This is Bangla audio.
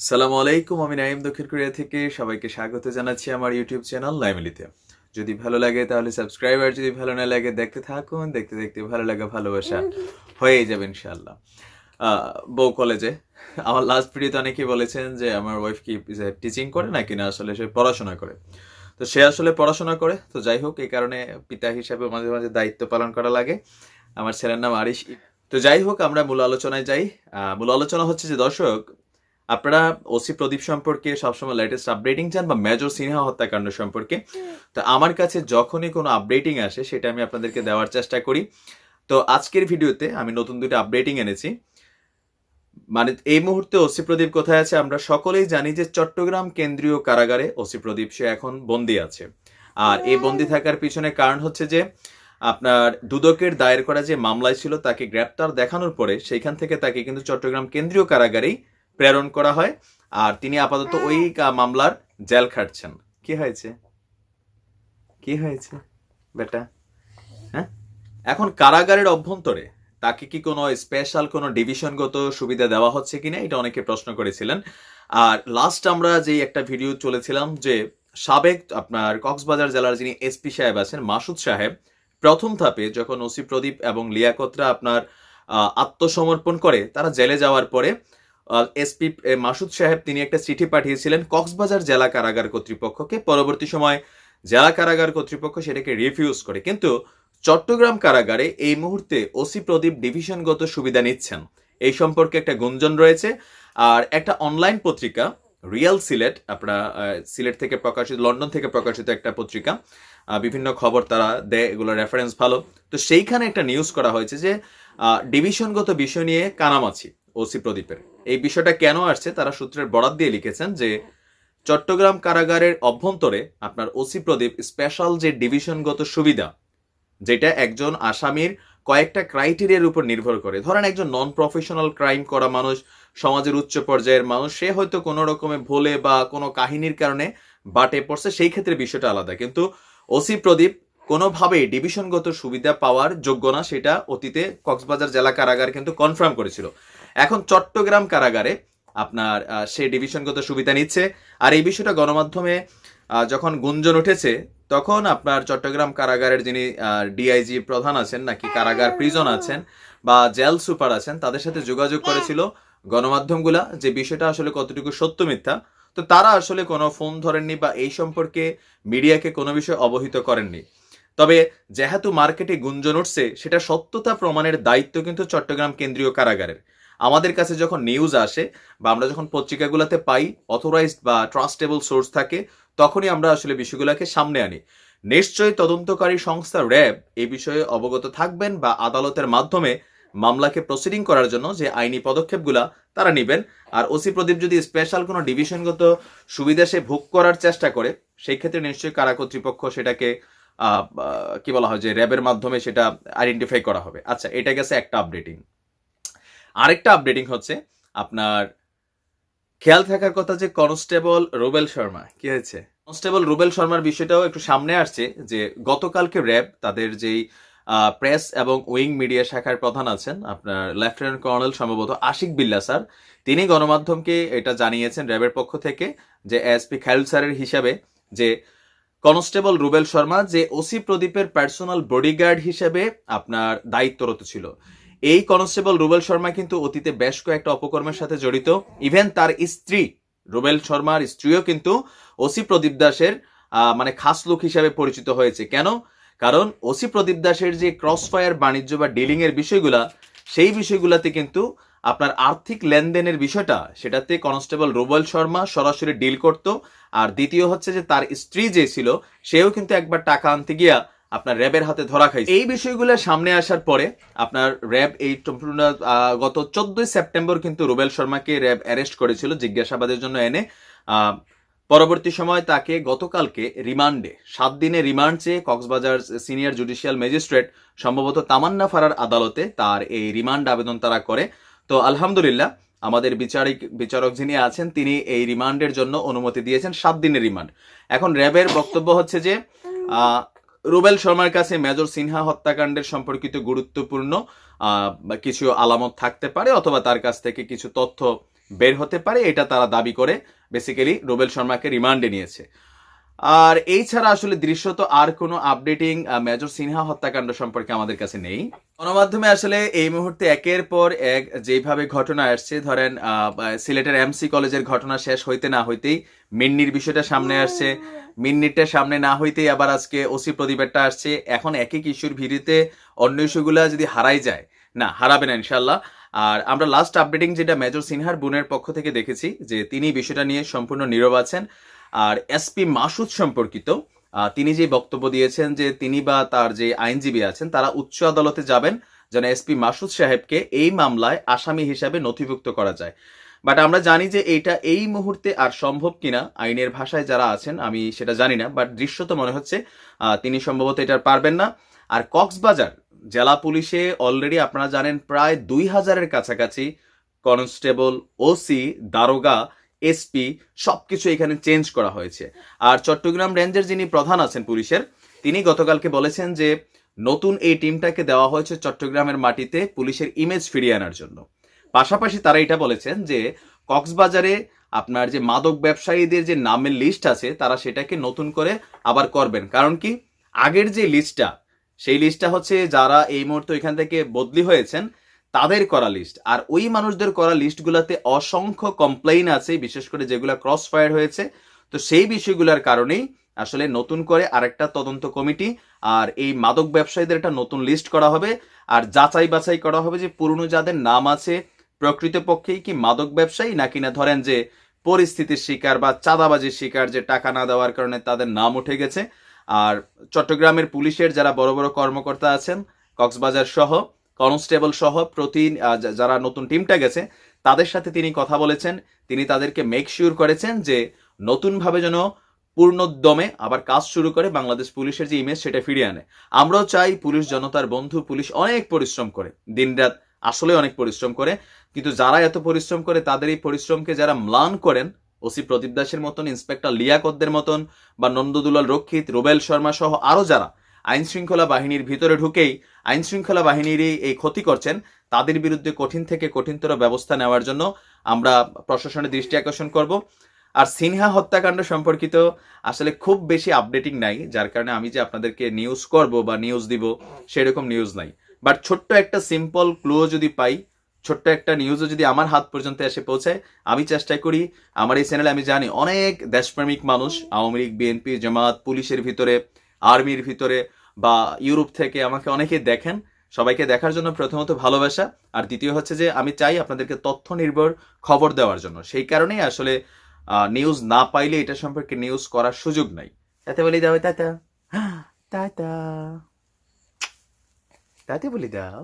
সালামু আলাইকুম, আমি নাইম দক্ষিণ কোরিয়া থেকে। সবাইকে স্বাগত জানাচ্ছি আমার ইউটিউব চ্যানেল লাইমিলিতে। যদি ভালো লাগে তাহলে সাবস্ক্রাইব, আর যদি ভালো না লাগে দেখতে থাকুন। দেখতে দেখতে ভালো লাগা ভালোবাসা হয়ে যাবে ইনশাল্লাহ বউ কলেজে। আমার লাস্ট ভিডিওতে অনেকেই বলেছেন যে আমার ওয়াইফ কি টিচিং করে না? আসলে সে পড়াশোনা করে। তো সে আসলে পড়াশোনা করে। তো যাই হোক, এই কারণে পিতা হিসাবে মাঝে মাঝে দায়িত্ব পালন করা লাগে। আমার ছেলের নাম আরিশ। তো যাই হোক, আমরা মূল আলোচনায় যাই। মূল আলোচনা হচ্ছে যে, দর্শক আপনারা ওসি প্রদীপ সম্পর্কে সবসময় লেটেস্ট আপডেটিং চান বা মেজর সিনহা হত্যাকাণ্ড সম্পর্কে? তো আমার কাছে যখনই কোনো আপডেটিং আসে সেটা আমি আপনাদেরকে দেওয়ার চেষ্টা করি। তো আজকের ভিডিওতে আমি নতুন দুটো আপডেটিং এনেছি। মানে এই মুহূর্তে ওসি প্রদীপ কোথায় আছে? আমরা সকলেই জানি যে চট্টগ্রাম কেন্দ্রীয় কারাগারে ওসি প্রদীপ সে এখন বন্দি আছে। আর এই বন্দি থাকার পিছনে কারণ হচ্ছে যে আপনার দুদকের দায়ের করা যে মামলায় ছিল তাকে গ্রেপ্তার দেখানোর পরে সেইখান থেকে তাকে কিন্তু চট্টগ্রাম কেন্দ্রীয় কারাগারেই প্রেরণ করা হয়। আর তিনি আপাতত ওই মামলার জেল খাটছেন। কি হয়েছে? কি হয়েছে বেটা? হ্যাঁ? এখন কারাগারের অভ্যন্তরে তাকে কি কোনো স্পেশাল কোনো ডিভিশনগত সুবিধা দেওয়া হচ্ছে কিনা এটা অনেকে প্রশ্ন করেছিলেন। আর লাস্ট আমরা যে একটা ভিডিও চলেছিলাম যে সাবেক আপনার কক্সবাজার জেলার যিনি এসপি সাহেব আছেন মাসুদ সাহেব প্রথম ধাপে যখন ওসি প্রদীপ এবং লিয়াকতরা আপনার আত্মসমর্পণ করে তারা জেলে যাওয়ার পরে এসপি মাসুদ সাহেব তিনি একটা চিঠি পাঠিয়েছিলেন কক্সবাজার জেলা কারাগার কর্তৃপক্ষকে। পরবর্তী সময় জেলা কারাগার কর্তৃপক্ষ সেটাকে রিফিউজ করে। কিন্তু চট্টগ্রাম কারাগারে এই মুহূর্তে ওসি প্রদীপ ডিভিশনগত সুবিধা নিচ্ছেন। এই সম্পর্কে একটা গুঞ্জন রয়েছে। আর একটা অনলাইন পত্রিকা রিয়াল সিলেট আপনারা সিলেট থেকে প্রকাশিত লন্ডন থেকে প্রকাশিত একটা পত্রিকা বিভিন্ন খবর তারা দেয়, এগুলো রেফারেন্স ভালো। তো সেইখানে একটা নিউজ করা হয়েছে যে ডিভিশনগত বিষয় নিয়ে কানামাছি। ওসি প্রদীপের। এই বিষয়টা কেন আসছে তারা সূত্রের বরাত দিয়ে লিখেছেন যে, চট্টগ্রাম কারাগারের অভ্যন্তরে আপনার ওসি প্রদীপ স্পেশাল যে ডিভিশনগত সুবিধা, যেটা একজন আসামির কয়েকটা ক্রাইটেরিয়ার উপর নির্ভর করে। ধরেন একজন নন প্রফেশনাল ক্রাইম করা মানুষ, সমাজের উচ্চ পর্যায়ের মানুষ, সে হয়তো কোনো রকমে ভুলে বা কোনো কাহিনীর কারণে বাটে পড়ছে, সেই ক্ষেত্রে বিষয়টা আলাদা। কিন্তু ওসি প্রদীপ কোনোভাবেই ডিভিশনগত সুবিধা পাওয়ার যোগ্য না, সেটা অতীতে কক্সবাজার জেলা কারাগার কিন্তু কনফার্ম করেছিল। এখন চট্টগ্রাম কারাগারে আপনার সে ডিভিশনগত সুবিধা নিচ্ছে। আর এই বিষয়টা গণমাধ্যমে যখন গুঞ্জন উঠেছে তখন আপনার চট্টগ্রাম কারাগারের যিনি ডিআইজি প্রধান আছেন নাকি কারাগার প্রিজন আছেন বা জেল সুপার আছেন তাদের সাথে যোগাযোগ করেছিল গণমাধ্যমগুলা যে বিষয়টা আসলে কতটুকু সত্য মিথ্যা। তো তারা আসলে কোনো ফোন ধরেননি বা এই সম্পর্কে মিডিয়াকে কোনো বিষয় অবহিত করেননি। তবে যেহেতু মার্কেটে গুঞ্জন উঠছে সেটা সত্যতা প্রমাণের দায়িত্ব কিন্তু চট্টগ্রাম কেন্দ্রীয় কারাগারের। আমাদের কাছে যখন নিউজ আসে বা আমরা যখন পত্রিকাগুলোতে পাই অথরাইজড বা ট্রাস্টেবল সোর্স থাকে, তখনই আমরা আসলে বিষয়গুলোকে সামনে আনি। নিশ্চয়ই তদন্তকারী সংস্থা র্যাব এই বিষয়ে অবগত থাকবেন বা আদালতের মাধ্যমে মামলাকে প্রসিডিং করার জন্য যে আইনি পদক্ষেপগুলা তারা নেবেন। আর ওসি প্রদীপ যদি স্পেশাল কোনো ডিভিশনগত সুবিধা সে ভোগ করার চেষ্টা করে, সেই ক্ষেত্রে নিশ্চয়ই কারা কর্তৃপক্ষ সেটাকে কি বলা হয় যে র্যাবের মাধ্যমে সেটা আইডেন্টিফাই করা হবে। আচ্ছা এটা গেছে একটা আপডেটিং আরেকটা আপডেটিং হচ্ছে, আপনার খেয়াল থাকার কথা যে কনস্টেবল রুবেল শর্মা, কি হয়েছে? কনস্টেবল রুবেল শর্মার বিষয়টাও একটু সামনে আসছে যে গতকালকে র্যাব তাদের যেই প্রেস এবং উইং মিডিয়া শাখার প্রধান আছেন, আপনার লেফটেন্যান্ট কর্নেল সম্ভবত আশিক বিল্লা স্যার, তিনি গণমাধ্যমকে এটা জানিয়েছেন র্যাবের পক্ষ থেকে যে এসপি খায়রুল স্যারের হিসাবে যে কনস্টেবল রুবেল শর্মা যে ওসি প্রদীপের পার্সোনাল বডিগার্ড হিসেবে আপনার দায়িত্বরত ছিল। এই কনস্টেবল রুবেল শর্মা কিন্তু অতীতে বেশ কয়েকটা অপকর্মের সাথে জড়িত। ইভেন তার স্ত্রী রুবেল শর্মার স্ত্রীও কিন্তু ওসি প্রদীপ দাসের মানে খাস লোক হিসাবে পরিচিত হয়েছে। কেন? কারণ ওসি প্রদীপ দাসের যে ক্রস ফায়ার বাণিজ্য বা ডিলিং এর বিষয়গুলা, সেই বিষয়গুলাতে কিন্তু আপনার আর্থিক লেনদেনের বিষয়টা, সেটাতে কনস্টেবল রুবেল শর্মা সরাসরি ডিল করত। আর দ্বিতীয় হচ্ছে যে তার স্ত্রী যে ছিল, সেও কিন্তু একবার টাকা আনতে গিয়া আপনার র্যাবের হাতে ধরা খাইছে। এই বিষয়গুলো সামনে আসার পরে আপনার র্যাব এই সম্পূর্ণ গত চোদ্দই সেপ্টেম্বর কিন্তু রুবেল শর্মাকে র্যাব অ্যারেস্ট করেছিল জিজ্ঞাসাবাদের জন্য এনে। পরবর্তী সময় তাকে গতকালকে রিমান্ডে, সাত দিনে রিমান্ড চেয়ে কক্সবাজার সিনিয়র জুডিশিয়াল ম্যাজিস্ট্রেট, সম্ভবত তামান্না ফারার আদালতে তার এই রিমান্ড আবেদন তারা করে। তো আলহামদুলিল্লাহ, আমাদের বিচারিক, বিচারক যিনি আছেন, তিনি এই রিমান্ডের জন্য অনুমতি দিয়েছেন, সাত দিনের রিমান্ড। এখন র্যাবের বক্তব্য হচ্ছে যে রুবেল শর্মার কাছে মেজর সিনহা হত্যাকাণ্ডের সম্পর্কিত গুরুত্বপূর্ণ কিছু আলামত থাকতে পারে অথবা তার কাছ থেকে কিছু তথ্য বের হতে পারে, এটা তারা দাবি করে। বেসিক্যালি রুবেল শর্মাকে রিমান্ডে নিয়েছে। আর এই ছাড়া আসলে দৃশ্যত আর কোনো আপডেটিং মেজর সিনহা হত্যাকাণ্ড সম্পর্কে আমাদের কাছে নেই। গণমাধ্যমে আসলে এই মুহূর্তে একের পর এক যেভাবে ঘটনা আসছে, ধরেন সিলেটের এমসি কলেজের ঘটনা শেষ হইতে না হইতেই মিন্নির বিষয়টা সামনে আসছে। মিন্নিরটা সামনে না হইতেই আবার আজকে ওসি প্রদীপেরটা আসছে। এখন এক এক ইস্যুর ভিড়িতে অন্য ইস্যুগুলা যদি হারাই যায়, না, হারাবে না ইনশাল্লাহ আর আমরা লাস্ট আপডেটিং যেটা মেজর সিনহার বোনের পক্ষ থেকে দেখেছি, যে তিনি বিষয়টা নিয়ে সম্পূর্ণ নীরব আছেন। আর এসপি মাসুদ সম্পর্কিত তিনি যে বক্তব্য দিয়েছেন যে তিনি বা তার যে আইনজীবী আছেন, তারা উচ্চ আদালতে যাবেন যেন এসপি মাসুদ সাহেবকে এই মামলায় আসামি হিসাবে নথিভুক্ত করা যায়। বাট আমরা জানি যে এইটা এই মুহূর্তে আর সম্ভব কিনা, আইনের ভাষায় যারা আছেন, আমি সেটা জানি না, বাট দৃশ্যত মনে হচ্ছে তিনি সম্ভবত এটা পারবেন না। আর কক্সবাজার জেলা পুলিশে অলরেডি আপনারা জানেন, প্রায় দুই হাজারের কাছাকাছি কনস্টেবল ওসি দারোগা এসপি সবকিছু এখানে চেঞ্জ করা হয়েছে। আর চট্টগ্রাম রেঞ্জের যিনি প্রধান আছেন পুলিশের, তিনি গতকালকে বলেছেন যে নতুন এই টিমটাকে দেওয়া হয়েছে চট্টগ্রামের মাটিতে পুলিশের ইমেজ ফিরিয়ে আনার জন্য। পাশাপাশি তারা এটা বলেছেন যে কক্সবাজারে আপনার যে মাদক ব্যবসায়ীদের যে নামের লিস্ট আছে, তারা সেটাকে নতুন করে আবার করবেন। কারণ কি? আগের যে লিস্টটা সেই লিস্টটা হচ্ছে যারা এই মুহূর্তে এখান থেকে বদলি হয়েছেন তাদের করা লিস্ট আর ওই মানুষদের করা লিস্টগুলোতে অসংখ্য কমপ্লেইন আছে, বিশেষ করে যেগুলো ক্রস ফায়ার হয়েছে। তো সেই বিষয়গুলোর কারণেই আসলে নতুন করে আরেকটা তদন্ত কমিটি আর এই মাদক ব্যবসায়ীদের একটা নতুন লিস্ট করা হবে। আর যাচাই বাছাই করা হবে যে পুরনো যাদের নাম আছে প্রকৃতপক্ষেই কি মাদক ব্যবসায়ী? নাকি না ধরেন যে পরিস্থিতির শিকার বা চাঁদাবাজির শিকার যে টাকা না দেওয়ার কারণে তাদের নাম উঠে গেছে। আর চট্টগ্রামের পুলিশের যারা বড় বড় কর্মকর্তা আছেন, কক্সবাজার সহ কনস্টেবল সহ প্রতি যারা নতুন টিমটা গেছে, তাদের সাথে তিনি কথা বলেছেন। তিনি তাদেরকে মেক শিওর করেছেন যে নতুনভাবে যেন পূর্ণোদ্যমে আবার কাজ শুরু করে বাংলাদেশ পুলিশের যে ইমেজ সেটা ফিরিয়ে আনে। আমরাও চাই পুলিশ জনতার বন্ধু, পুলিশ অনেক পরিশ্রম করে। দিনরাত আসলে অনেক পরিশ্রম করে, কিন্তু যারা এত পরিশ্রম করে, তাদের এই পরিশ্রমকে যারা ম্লান করেন, ওসি প্রদীপ দাসের মতন, ইন্সপেক্টর লিয়াকতদের মতন, বা নন্দদুলাল রক্ষিত, রুবেল শর্মা সহ আরও যারা আইন শৃঙ্খলা বাহিনীর ভিতরে ঢুকেই আইন শৃঙ্খলা বাহিনীর এই ক্ষতি করছেন। তাদের বিরুদ্ধে কঠিন থেকে কঠিনতর ব্যবস্থা নেওয়ার জন্য আমরা প্রশাসনের দৃষ্টি আকর্ষণ করব। আর সিনহা হত্যাকাণ্ড সম্পর্কিত আসলে খুব বেশি আপডেটিং নাই, যার কারণে আমি যে আপনাদেরকে নিউজ করব বা নিউজ দিব, সেরকম নিউজ নাই। বাট ছোট্ট একটা সিম্পল ক্লু যদি পাই, ছোট্ট একটা নিউজও যদি আমার হাত পর্যন্ত এসে পৌঁছায় আমি চেষ্টা করি, আমার এই চ্যানেলে আমি জানি অনেক দেশপ্রেমিক মানুষ, আওয়ামী লীগ বিএনপি জামাত, পুলিশের ভিতরে আর্মির ভিতরে বা ইউরোপ থেকে আমাকে অনেকে দেখেন। সবাইকে দেখার জন্য প্রথমত ভালোবাসা। আর দ্বিতীয় হচ্ছে যে, আমি চাই আপনাদেরকে তথ্য নির্ভর খবর দেওয়ার জন্য। সেই কারণেই আসলে নিউজ না পাইলে এটা সম্পর্কে নিউজ করার সুযোগ নাই। তাতে বলি দাও, তাতা। তাতা। তাতে বলি দাও।